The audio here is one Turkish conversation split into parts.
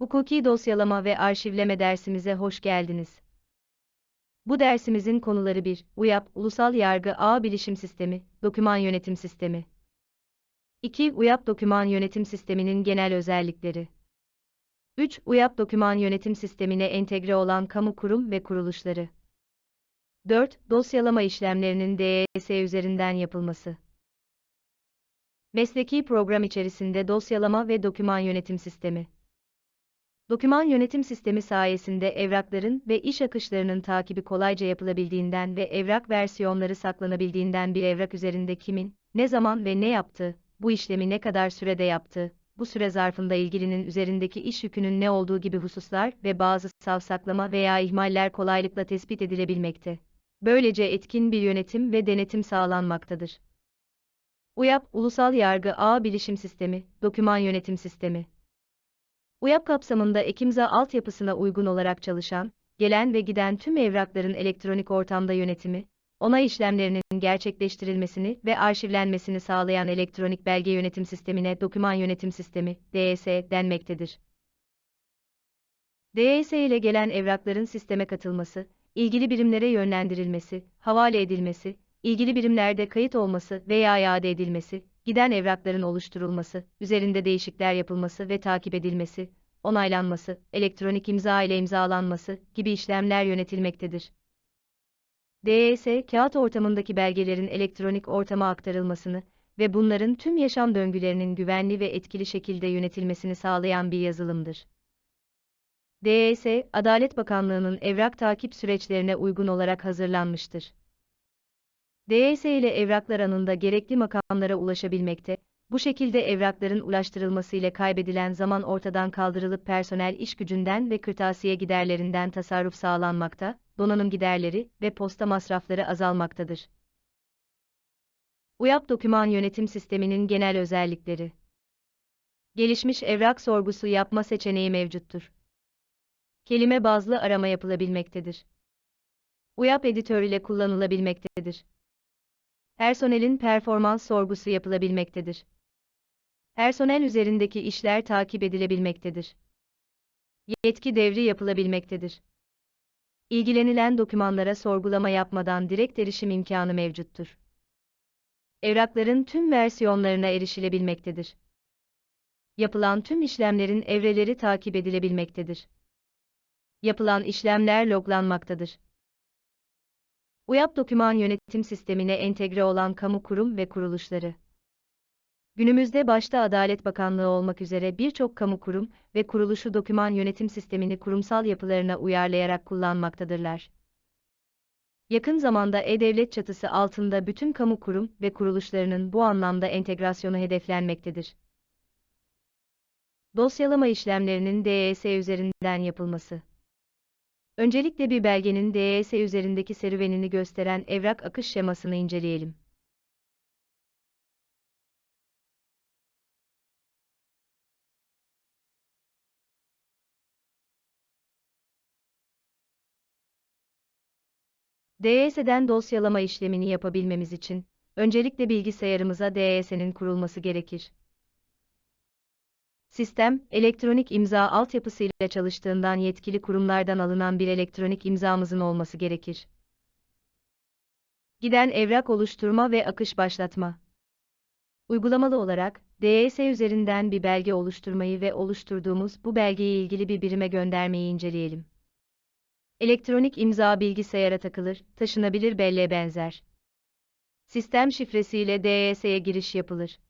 Hukuki dosyalama ve arşivleme dersimize hoş geldiniz. Bu dersimizin konuları 1. UYAP, Ulusal Yargı Ağ Bilişim Sistemi, Doküman Yönetim Sistemi. 2. UYAP Doküman Yönetim Sistemi'nin genel özellikleri. 3. UYAP Doküman Yönetim Sistemi'ne entegre olan kamu kurum ve kuruluşları. 4. Dosyalama işlemlerinin DES üzerinden yapılması. Mesleki program içerisinde dosyalama ve doküman yönetim sistemi. Doküman yönetim sistemi sayesinde evrakların ve iş akışlarının takibi kolayca yapılabildiğinden ve evrak versiyonları saklanabildiğinden bir evrak üzerinde kimin, ne zaman ve ne yaptığı, bu işlemi ne kadar sürede yaptığı, bu süre zarfında ilgilinin üzerindeki iş yükünün ne olduğu gibi hususlar ve bazı savsaklama veya ihmaller kolaylıkla tespit edilebilmekte. Böylece etkin bir yönetim ve denetim sağlanmaktadır. UYAP, Ulusal Yargı Ağ Bilişim Sistemi, Doküman Yönetim Sistemi. UYAP kapsamında Ekimza altyapısına uygun olarak çalışan, gelen ve giden tüm evrakların elektronik ortamda yönetimi, onay işlemlerinin gerçekleştirilmesini ve arşivlenmesini sağlayan elektronik belge yönetim sistemine Doküman Yönetim Sistemi, DES denmektedir. DES ile gelen evrakların sisteme katılması, ilgili birimlere yönlendirilmesi, havale edilmesi, ilgili birimlerde kayıt olması veya iade edilmesi, giden evrakların oluşturulması, üzerinde değişiklikler yapılması ve takip edilmesi, onaylanması, elektronik imza ile imzalanması gibi işlemler yönetilmektedir. DES, kağıt ortamındaki belgelerin elektronik ortama aktarılmasını ve bunların tüm yaşam döngülerinin güvenli ve etkili şekilde yönetilmesini sağlayan bir yazılımdır. DES, Adalet Bakanlığı'nın evrak takip süreçlerine uygun olarak hazırlanmıştır. DES ile evraklar anında gerekli makamlara ulaşabilmekte, bu şekilde evrakların ulaştırılması ile kaybedilen zaman ortadan kaldırılıp personel iş gücünden ve kırtasiye giderlerinden tasarruf sağlanmakta, donanım giderleri ve posta masrafları azalmaktadır. UYAP Doküman Yönetim Sistemi'nin genel özellikleri Gelişmiş evrak sorgusu yapma seçeneği mevcuttur. Kelime bazlı arama yapılabilmektedir. UYAP editör ile kullanılabilmektedir. Personelin performans sorgusu yapılabilmektedir. Personel üzerindeki işler takip edilebilmektedir. Yetki devri yapılabilmektedir. İlgilenilen dokümanlara sorgulama yapmadan direkt erişim imkanı mevcuttur. Evrakların tüm versiyonlarına erişilebilmektedir. Yapılan tüm işlemlerin evreleri takip edilebilmektedir. Yapılan işlemler loglanmaktadır. UYAP doküman yönetim sistemine entegre olan kamu kurum ve kuruluşları. Günümüzde başta Adalet Bakanlığı olmak üzere birçok kamu kurum ve kuruluşu doküman yönetim sistemini kurumsal yapılarına uyarlayarak kullanmaktadırlar. Yakın zamanda e-devlet çatısı altında bütün kamu kurum ve kuruluşlarının bu anlamda entegrasyonu hedeflenmektedir. Dosyalama işlemlerinin DES üzerinden yapılması Öncelikle bir belgenin DES üzerindeki serüvenini gösteren evrak akış şemasını inceleyelim. DES'den dosyalama işlemini yapabilmemiz için, öncelikle bilgisayarımıza DES'nin kurulması gerekir. Sistem, elektronik imza altyapısıyla çalıştığından yetkili kurumlardan alınan bir elektronik imzamızın olması gerekir. Giden evrak oluşturma ve akış başlatma. Uygulamalı olarak, DES üzerinden bir belge oluşturmayı ve oluşturduğumuz bu belgeyi ilgili bir birime göndermeyi inceleyelim. Elektronik imza bilgisayara takılır, taşınabilir belleğe benzer. Sistem şifresiyle DES'ye giriş yapılır.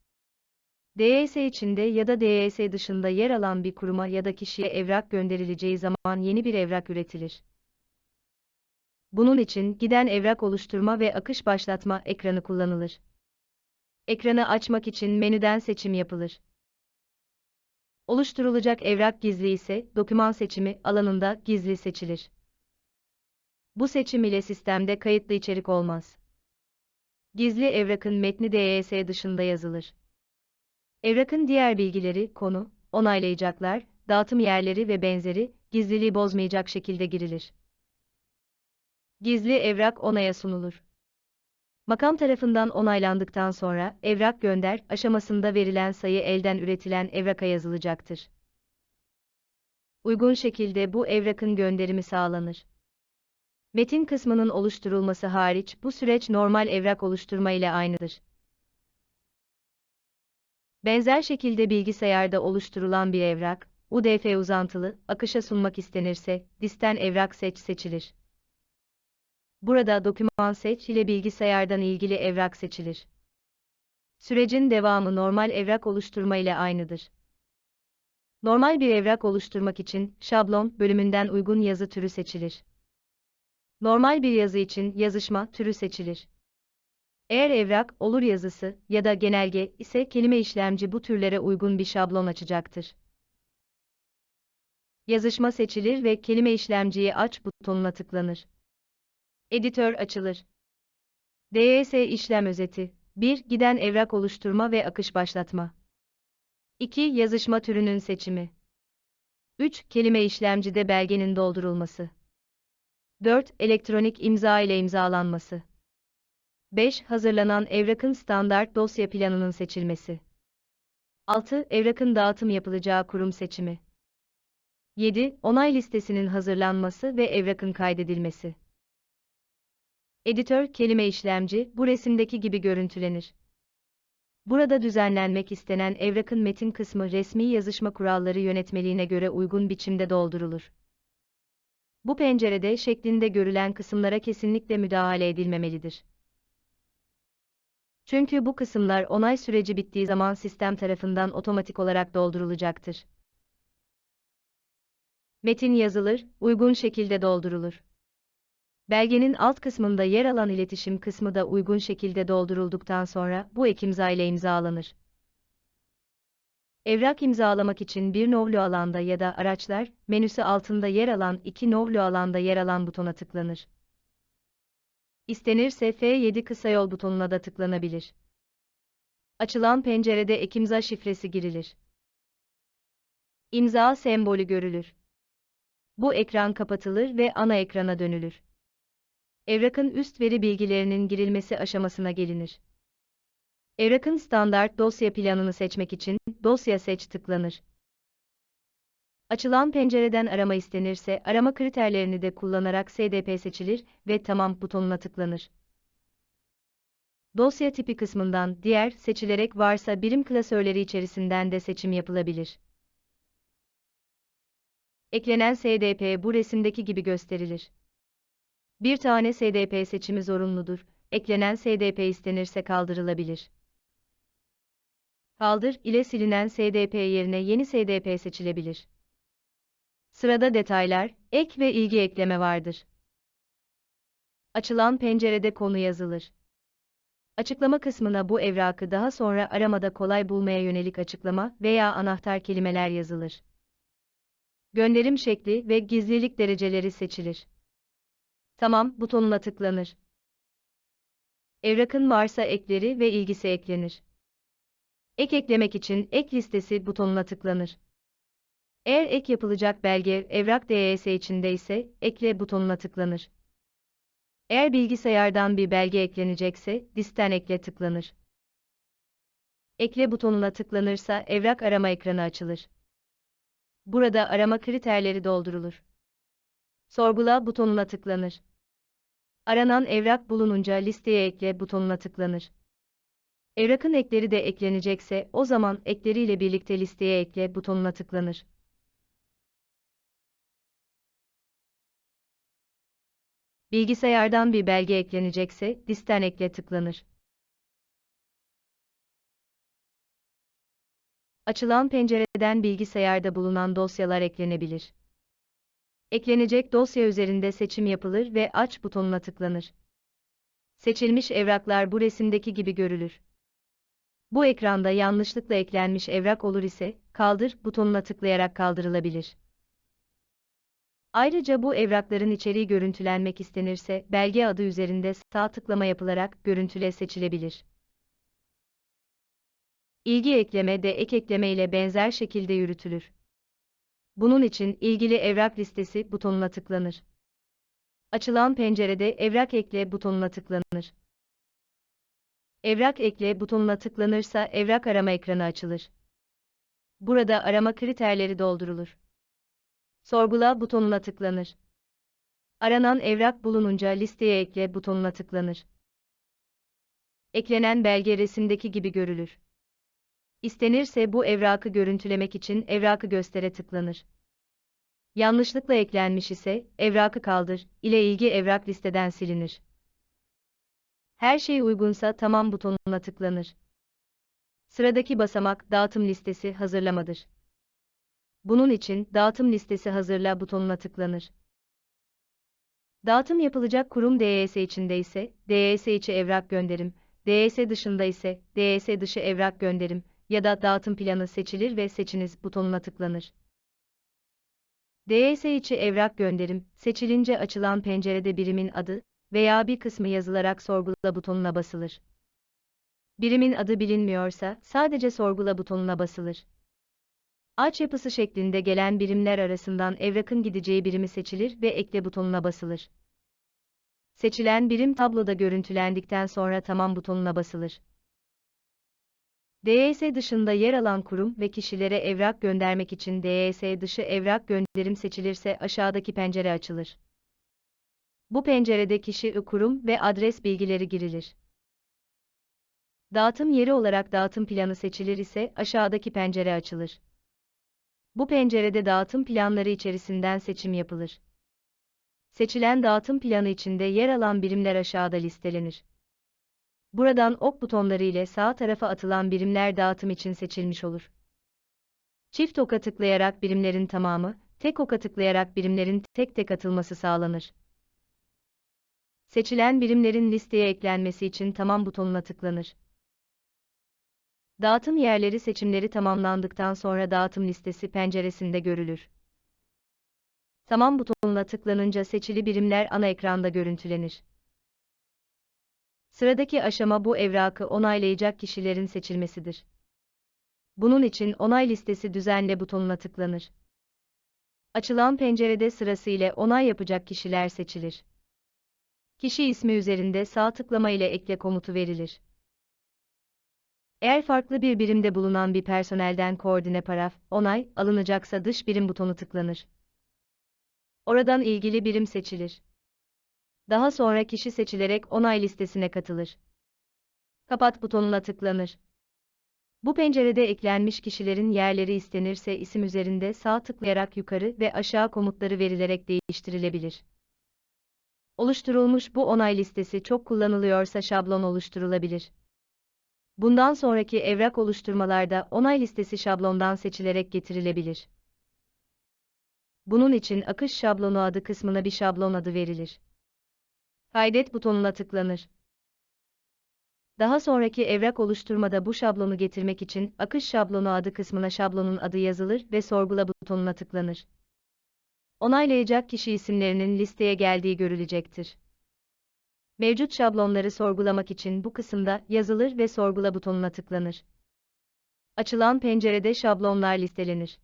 DES içinde ya da DES dışında yer alan bir kuruma ya da kişiye evrak gönderileceği zaman yeni bir evrak üretilir. Bunun için giden evrak oluşturma ve akış başlatma ekranı kullanılır. Ekranı açmak için menüden seçim yapılır. Oluşturulacak evrak gizli ise doküman seçimi alanında gizli seçilir. Bu seçim ile sistemde kayıtlı içerik olmaz. Gizli evrakın metni DES dışında yazılır. Evrakın diğer bilgileri, konu, onaylayacaklar, dağıtım yerleri ve benzeri, gizliliği bozmayacak şekilde girilir. Gizli evrak onaya sunulur. Makam tarafından onaylandıktan sonra, evrak gönder aşamasında verilen sayı elden üretilen evraka yazılacaktır. Uygun şekilde bu evrakın gönderimi sağlanır. Metin kısmının oluşturulması hariç bu süreç normal evrak oluşturma ile aynıdır. Benzer şekilde bilgisayarda oluşturulan bir evrak, UDF uzantılı, akışa sunmak istenirse, disten evrak seç seçilir. Burada doküman seç ile bilgisayardan ilgili evrak seçilir. Sürecin devamı normal evrak oluşturma ile aynıdır. Normal bir evrak oluşturmak için şablon bölümünden uygun yazı türü seçilir. Normal bir yazı için yazışma türü seçilir. Eğer evrak olur yazısı ya da genelge ise kelime işlemci bu türlere uygun bir şablon açacaktır. Yazışma seçilir ve kelime işlemciyi aç butonuna tıklanır. Editör açılır. DES işlem özeti 1. Giden evrak oluşturma ve akış başlatma. 2. Yazışma türünün seçimi. 3. Kelime işlemcide belgenin doldurulması. 4. Elektronik imza ile imzalanması. 5. Hazırlanan evrakın standart dosya planının seçilmesi. 6. Evrakın dağıtım yapılacağı kurum seçimi. 7. Onay listesinin hazırlanması ve evrakın kaydedilmesi. Editör kelime işlemci bu resimdeki gibi görüntülenir. Burada düzenlenmek istenen evrakın metin kısmı resmi yazışma kuralları yönetmeliğine göre uygun biçimde doldurulur. Bu pencerede şeklinde görülen kısımlara kesinlikle müdahale edilmemelidir. Çünkü bu kısımlar onay süreci bittiği zaman sistem tarafından otomatik olarak doldurulacaktır. Metin yazılır, uygun şekilde doldurulur. Belgenin alt kısmında yer alan iletişim kısmı da uygun şekilde doldurulduktan sonra bu ek ile imzalanır. Evrak imzalamak için bir novlu alanda ya da araçlar menüsü altında yer alan iki novlu alanda yer alan butona tıklanır. İstenirse F7 kısa yol butonuna da tıklanabilir. Açılan pencerede ek imza şifresi girilir. İmza sembolü görülür. Bu ekran kapatılır ve ana ekrana dönülür. Evrakın üst veri bilgilerinin girilmesi aşamasına gelinir. Evrakın standart dosya planını seçmek için dosya seç tıklanır. Açılan pencereden arama istenirse arama kriterlerini de kullanarak SDP seçilir ve tamam butonuna tıklanır. Dosya tipi kısmından diğer seçilerek varsa birim klasörleri içerisinden de seçim yapılabilir. Eklenen SDP bu resimdeki gibi gösterilir. Bir tane SDP seçimi zorunludur. Eklenen SDP istenirse kaldırılabilir. Kaldır ile silinen SDP yerine yeni SDP seçilebilir. Sırada detaylar, ek ve ilgi ekleme vardır. Açılan pencerede konu yazılır. Açıklama kısmına bu evrakı daha sonra aramada kolay bulmaya yönelik açıklama veya anahtar kelimeler yazılır. Gönderim şekli ve gizlilik dereceleri seçilir. Tamam butonuna tıklanır. Evrakın varsa ekleri ve ilgisi eklenir. Ek eklemek için ek listesi butonuna tıklanır. Eğer ek yapılacak belge evrak DES içinde ise ekle butonuna tıklanır. Eğer bilgisayardan bir belge eklenecekse listen ekle tıklanır. Ekle butonuna tıklanırsa evrak arama ekranı açılır. Burada arama kriterleri doldurulur. Sorgula butonuna tıklanır. Aranan evrak bulununca listeye ekle butonuna tıklanır. Evrakın ekleri de eklenecekse o zaman ekleriyle birlikte listeye ekle butonuna tıklanır. Bilgisayardan bir belge eklenecekse listen ekle tıklanır. Açılan pencereden bilgisayarda bulunan dosyalar eklenebilir. Eklenecek dosya üzerinde seçim yapılır ve aç butonuna tıklanır. Seçilmiş evraklar bu resimdeki gibi görülür. Bu ekranda yanlışlıkla eklenmiş evrak olur ise kaldır butonuna tıklayarak kaldırılabilir. Ayrıca bu evrakların içeriği görüntülenmek istenirse belge adı üzerinde sağ tıklama yapılarak görüntüle seçilebilir. İlgi ekleme de ek ekleme ile benzer şekilde yürütülür. Bunun için ilgili evrak listesi butonuna tıklanır. Açılan pencerede evrak ekle butonuna tıklanır. Evrak ekle butonuna tıklanırsa evrak arama ekranı açılır. Burada arama kriterleri doldurulur. Sorgula butonuna tıklanır. Aranan evrak bulununca listeye ekle butonuna tıklanır. Eklenen belge resimdeki gibi görülür. İstenirse bu evrakı görüntülemek için evrakı göstere tıklanır. Yanlışlıkla eklenmiş ise evrakı kaldır ile ilgi evrak listeden silinir. Her şey uygunsa tamam butonuna tıklanır. Sıradaki basamak dağıtım listesi hazırlamadır. Bunun için dağıtım listesi hazırla butonuna tıklanır. Dağıtım yapılacak kurum DES içinde ise DES içi evrak gönderim, DES dışında ise DES dışı evrak gönderim ya da dağıtım planı seçilir ve seçiniz butonuna tıklanır. DES içi evrak gönderim seçilince açılan pencerede birimin adı veya bir kısmı yazılarak sorgula butonuna basılır. Birimin adı bilinmiyorsa sadece sorgula butonuna basılır. Ağaç yapısı şeklinde gelen birimler arasından evrakın gideceği birimi seçilir ve ekle butonuna basılır. Seçilen birim tabloda görüntülendikten sonra tamam butonuna basılır. DES dışında yer alan kurum ve kişilere evrak göndermek için DES dışı evrak gönderim seçilirse aşağıdaki pencere açılır. Bu pencerede kişi, kurum ve adres bilgileri girilir. Dağıtım yeri olarak dağıtım planı seçilir ise aşağıdaki pencere açılır. Bu pencerede dağıtım planları içerisinden seçim yapılır. Seçilen dağıtım planı içinde yer alan birimler aşağıda listelenir. Buradan ok butonları ile sağ tarafa atılan birimler dağıtım için seçilmiş olur. Çift oka tıklayarak birimlerin tamamı, tek oka tıklayarak birimlerin tek tek atılması sağlanır. Seçilen birimlerin listeye eklenmesi için tamam butonuna tıklanır. Dağıtım yerleri seçimleri tamamlandıktan sonra dağıtım listesi penceresinde görülür. Tamam butonuna tıklanınca seçili birimler ana ekranda görüntülenir. Sıradaki aşama bu evrakı onaylayacak kişilerin seçilmesidir. Bunun için onay listesi düzenle butonuna tıklanır. Açılan pencerede sırasıyla onay yapacak kişiler seçilir. Kişi ismi üzerinde sağ tıklama ile ekle komutu verilir. Eğer farklı bir birimde bulunan bir personelden koordine paraf, onay, alınacaksa dış birim butonu tıklanır. Oradan ilgili birim seçilir. Daha sonra kişi seçilerek onay listesine katılır. Kapat butonuna tıklanır. Bu pencerede eklenmiş kişilerin yerleri istenirse isim üzerinde sağ tıklayarak yukarı ve aşağı komutları verilerek değiştirilebilir. Oluşturulmuş bu onay listesi çok kullanılıyorsa şablon oluşturulabilir. Bundan sonraki evrak oluşturmalarda onay listesi şablondan seçilerek getirilebilir. Bunun için akış şablonu adı kısmına bir şablon adı verilir. Kaydet butonuna tıklanır. Daha sonraki evrak oluşturmada bu şablonu getirmek için akış şablonu adı kısmına şablonun adı yazılır ve sorgula butonuna tıklanır. Onaylayacak kişi isimlerinin listeye geldiği görülecektir. Mevcut şablonları sorgulamak için bu kısımda yazılır ve sorgula butonuna tıklanır. Açılan pencerede şablonlar listelenir.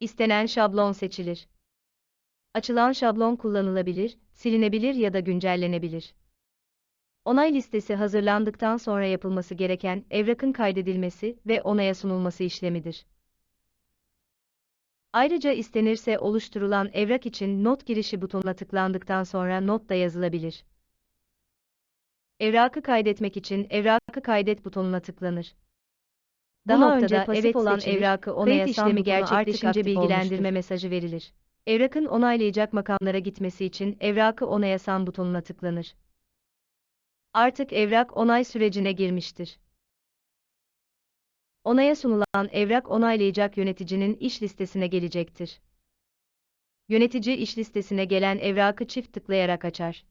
İstenen şablon seçilir. Açılan şablon kullanılabilir, silinebilir ya da güncellenebilir. Onay listesi hazırlandıktan sonra yapılması gereken evrakın kaydedilmesi ve onaya sunulması işlemidir. Ayrıca istenirse oluşturulan evrak için not girişi butonuna tıklandıktan sonra not da yazılabilir. Evrakı kaydetmek için evrakı kaydet butonuna tıklanır. Bu Daha noktada önce pasif evet olan seçilir, evrakı onaya işlemi gerçekleşince bilgilendirme olmuştur. mesajı verilir. Evrakın onaylayacak makamlara gitmesi için evrakı onaya san butonuna tıklanır. Artık evrak onay sürecine girmiştir. Onaya sunulan evrak onaylayacak yöneticinin iş listesine gelecektir. Yönetici iş listesine gelen evrakı çift tıklayarak açar.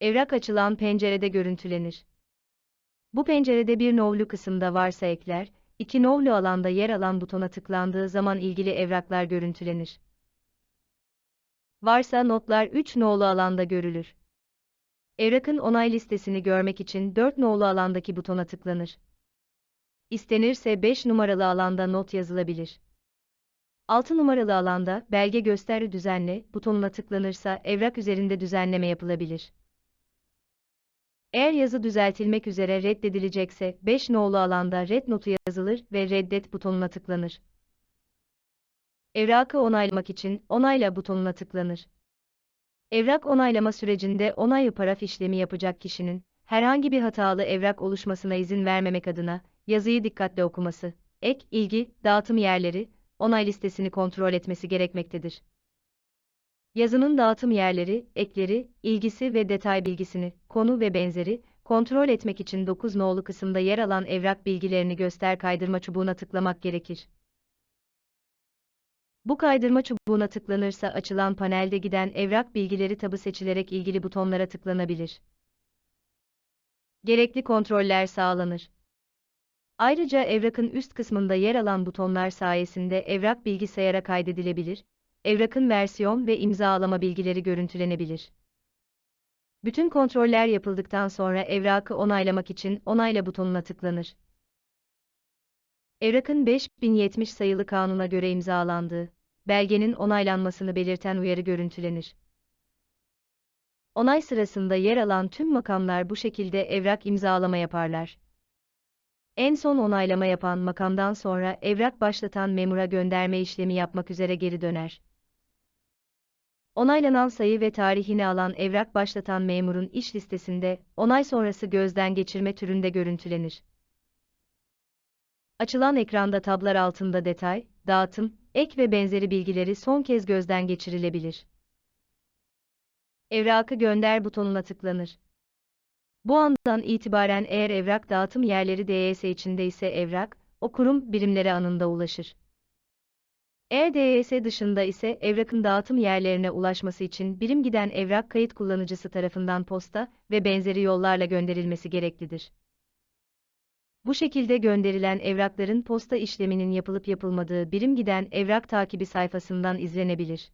Evrak açılan pencerede görüntülenir. Bu pencerede bir novlu kısımda varsa ekler, iki novlu alanda yer alan butona tıklandığı zaman ilgili evraklar görüntülenir. Varsa notlar 3 nolu alanda görülür. Evrakın onay listesini görmek için 4 nolu alandaki butona tıklanır. İstenirse 5 numaralı alanda not yazılabilir. 6 numaralı alanda belge göster düzenle butonuna tıklanırsa evrak üzerinde düzenleme yapılabilir. Eğer yazı düzeltilmek üzere reddedilecekse 5 nolu alanda red notu yazılır ve reddet butonuna tıklanır. Evrakı onaylamak için onayla butonuna tıklanır. Evrak onaylama sürecinde onayı paraf işlemi yapacak kişinin herhangi bir hatalı evrak oluşmasına izin vermemek adına yazıyı dikkatle okuması, ek, ilgi, dağıtım yerleri, onay listesini kontrol etmesi gerekmektedir. Yazının dağıtım yerleri, ekleri, ilgisi ve detay bilgisini, konu ve benzeri kontrol etmek için 9 nolu kısımda yer alan evrak bilgilerini göster kaydırma çubuğuna tıklamak gerekir. Bu kaydırma çubuğuna tıklanırsa açılan panelde giden evrak bilgileri tabı seçilerek ilgili butonlara tıklanabilir. Gerekli kontroller sağlanır. Ayrıca evrakın üst kısmında yer alan butonlar sayesinde evrak bilgisayara kaydedilebilir, evrakın versiyon ve imzalama bilgileri görüntülenebilir. Bütün kontroller yapıldıktan sonra evrakı onaylamak için onayla butonuna tıklanır. Evrakın 5070 sayılı kanuna göre imzalandığı, belgenin onaylanmasını belirten uyarı görüntülenir. Onay sırasında yer alan tüm makamlar bu şekilde evrak imzalama yaparlar. En son onaylama yapan makamdan sonra evrak başlatan memura gönderme işlemi yapmak üzere geri döner. Onaylanan sayı ve tarihini alan evrak başlatan memurun iş listesinde onay sonrası gözden geçirme türünde görüntülenir. Açılan ekranda tablar altında detay, dağıtım, ek ve benzeri bilgileri son kez gözden geçirilebilir. Evrakı gönder butonuna tıklanır. Bu andan itibaren eğer evrak dağıtım yerleri DYS içinde ise evrak, o kurum birimleri anında ulaşır. Eğer DYS dışında ise evrakın dağıtım yerlerine ulaşması için birim giden evrak kayıt kullanıcısı tarafından posta ve benzeri yollarla gönderilmesi gereklidir. Bu şekilde gönderilen evrakların posta işleminin yapılıp yapılmadığı birim giden evrak takibi sayfasından izlenebilir.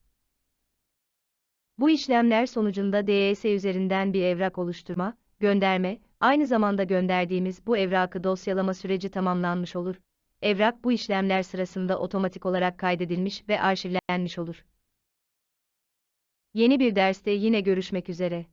Bu işlemler sonucunda DES üzerinden bir evrak oluşturma, gönderme, aynı zamanda gönderdiğimiz bu evrakı dosyalama süreci tamamlanmış olur. Evrak bu işlemler sırasında otomatik olarak kaydedilmiş ve arşivlenmiş olur. Yeni bir derste yine görüşmek üzere.